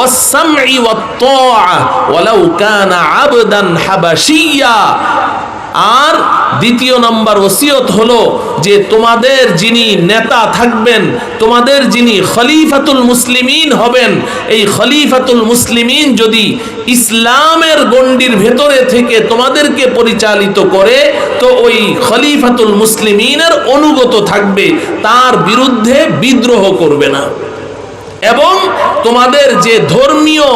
ওয়াসসামঈ ওয়াত-তাআ ওয়ালাউ কানা আবদান হাবাশিয়া আর দ্বিতীয় নাম্বার ওসিয়ত হলো যে তোমাদের যিনি নেতা থাকবেন, তোমাদের যিনি খলিফাতুল মুসলিমিন হবেন, এই খলিফাতুল মুসলিমিন যদি ইসলামের গণ্ডির ভেতরে থেকে তোমাদেরকে পরিচালিত করে, তো ওই খলিফাতুল মুসলিমিনের অনুগত থাকবে, তার বিরুদ্ধে বিদ্রোহ করবে না। এবং তোমাদের যে ধর্মীয়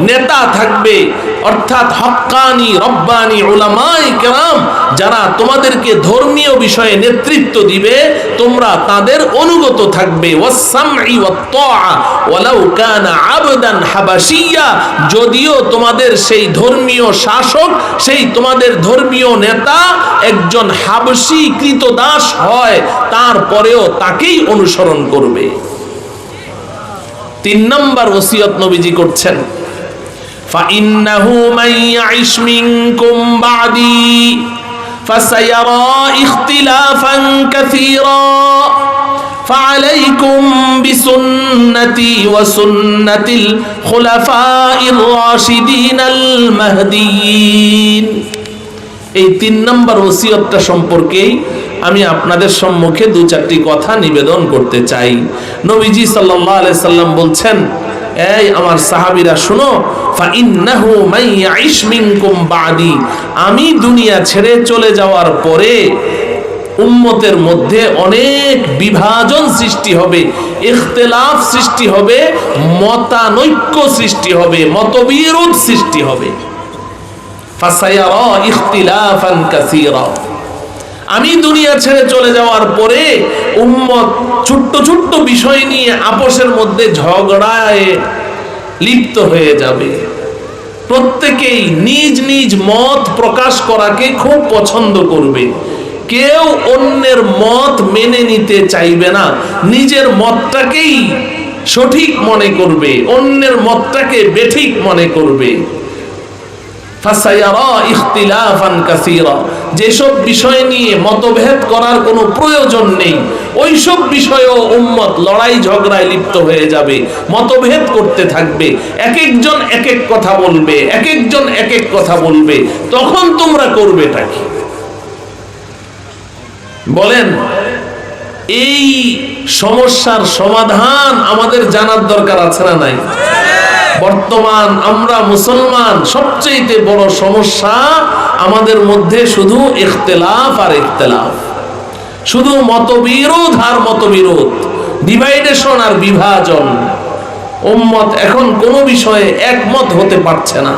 নেতা থাকবে, অর্থাৎ হক্কানি রব্বানি ওলামাই কেরাম, যারা তোমাদেরকে ধর্মীয় বিষয়ে নেতৃত্ব দিবে, তোমরা তাদের অনুগত থাকবে। যদিও তোমাদের সেই ধর্মীয় শাসক, সেই তোমাদের ধর্মীয় নেতা একজন হাবশী কৃতদাস হয়, তারপরেও তাকেই অনুসরণ করবে। তিন নম্বর ওসিয়ত নবীজি করছেন فإنه من يعش منكم بعدي فسيرى اختلافا كثيرا فعليكم بسنتي وسنة الخلفاء الراشدين المهديين এই তিন নম্বর ওসিয়তটা সম্পর্কেই আমি আপনাদের সম্মুখে দু চারটি কথা নিবেদন করতে চাই। নবীজি আলাইহি সাল্লাম বলছেন, এই আমার সাহাবীরা শুনো আমি দুনিয়া ছেড়ে চলে যাওয়ার পরে উম্মতের মধ্যে অনেক বিভাজন সৃষ্টি হবে, ইখতিলাফ সৃষ্টি হবে, মতানৈক্য সৃষ্টি হবে, মতবিরোধ সৃষ্টি হবে। ফাসায়ারা ইখতিলাফান কাসীরা। আমি দুনিয়া ছেড়ে চলে যাওয়ার পরে উম্মত ছোট্ট ছোট্ট বিষয় নিয়ে আপোষের মধ্যে ঝগড়ায় লিপ্ত হয়ে যাবে। প্রত্যেকেই নিজ নিজ মত প্রকাশ করাকে খুব পছন্দ করবে। কেউ অন্যের মত মেনে নিতে চাইবে না। নিজের মতটাকেই সঠিক মনে করবে, অন্যের মতটাকে বেঠিক মনে করবে। যেসব বিষয় নিয়ে মতভেদ করার কোনো প্রয়োজন নেই, ওইসব বিষয়েও উম্মত লড়াই ঝগড়ায় লিপ্ত হয়ে যাবে, মতভেদ করতে থাকবে। এক একজন এক এক কথা বলবে এক একজন এক এক কথা বলবে। তখন তোমরা করবে কি? বলেন, এই সমস্যার সমাধান আমাদের জানার দরকার আছে না নাই? বর্তমান আমরা মুসলমান সবচেয়ে বড় সমস্যা আমাদের মধ্যে শুধু ইখতলাফ আর ইখতলাফ। শুধু মতবিরোধ আর মতবিরোধ ডিভাইডেশন আর বিভাজন। উম্মত এখন কোনো বিষয়ে একমত হতে পারছে না।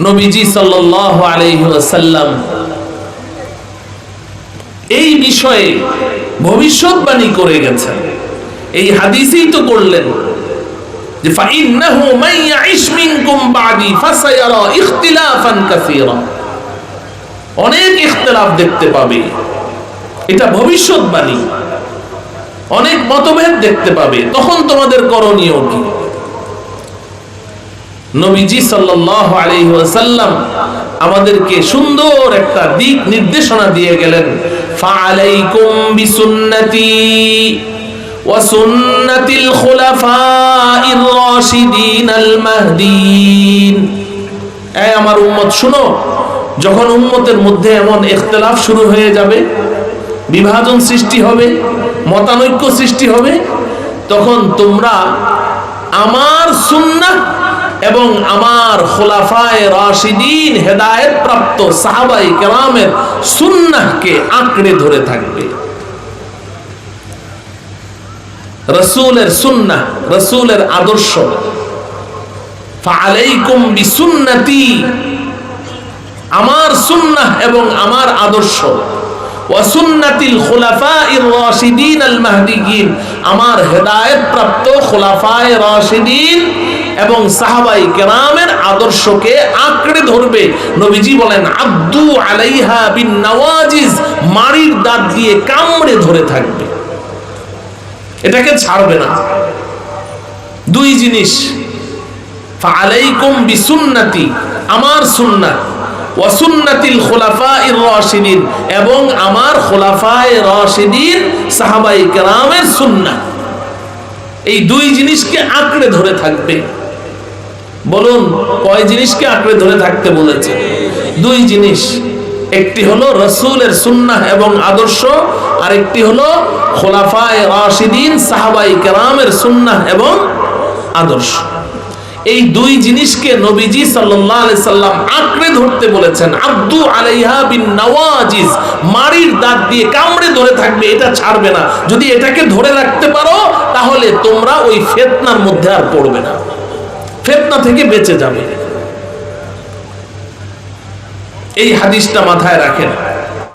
নবীজি সাল্লাল্লাহু আলাইহি ওয়াসাল্লাম এই বিষয়ে ভবিষ্যৎবাণী করে গেছেন। এই হাদিসেই তো করলেন যে ফাইন্নাহু মান ইয়াইশ মিনকুম বাদি ফাসায়ারা ইখতিলাফান কাসীরা। অনেক ইখতিলাফ দেখতে পাবে। এটা ভবিষ্যৎবাণী। অনেক মতভেদ দেখতে পাবে। তখন তোমাদের করণীয় কি? নবীজি সাল্লাল্লাহু আলাইহি ওয়াসাল্লাম আমাদেরকে সুন্দর একটা দিক নির্দেশনা দিয়ে গেলেন, ফাআলাইকুম বিসুন্নতি। وسنة الخلفاء الراشدين المهديين এই আমার উম্মত শুনো যখন উম্মতের মধ্যে এমন ইখতিলাফ শুরু হয়ে যাবে বিভাজন সৃষ্টি হবে মতানৈক্য সৃষ্টি হবে তখন তোমরা আমার সুন্নাহ এবং আমার খোলাফায়ে রাশিদিন হেদায়েত প্রাপ্ত সাহাবাই কেরামের সুন্নাহকে আঁকড়ে ধরে থাকবে রসুলের সুন্নাহ, রসুলের আদর্শ। আমার সুন্নাহ এবং আমার আদর্শ। আমার প্রাপ্ত রাশিদিন এবং সাহাবাই কেরামের আদর্শকে আঁকড়ে ধরবে। নবীজি বলেন, আব্দু আলাইহা বিন নওয়াজিজ। মারির দাঁত দিয়ে কামড়ে ধরে থাকবে। এটাকে ছাড়বে না। দুই জিনিস। ফালাইকুম বিসুন্নতি, আমার সুন্নাত ওয়াসুন্নাতিল খোলাফাইর রাশিদিন, এবং আমার খোলাফায়ে রাশিদিন সাহাবাই কেরামের সুন্নাত এই দুই জিনিসকে আঁকড়ে ধরে থাকবে। বলুন, কয় জিনিসকে আঁকড়ে ধরে থাকতে বলেছে? দুই জিনিস। একটি হলো রসুলের সুন্নাহ এবং আদর্শ আর একটি হলো খোলাফায় রাশিদিন সাহাবাই কেরামের সুন্নাহ এবং আদর্শ। এই দুই জিনিসকে নবীজি সাল্লাল্লাহু সাল্লাম আঁকড়ে ধরতে বলেছেন। আব্দু আলাইহা বিন নওয়াজিজ মারির দাঁত দিয়ে কামড়ে ধরে থাকবে, এটা ছাড়বে না। যদি এটাকে ধরে রাখতে পারো, তাহলে তোমরা ওই ফেতনার মধ্যে আর পড়বে না। ফেতনা থেকে বেঁচে যাবে। এই হাদিসটা মাথায় রাখেন।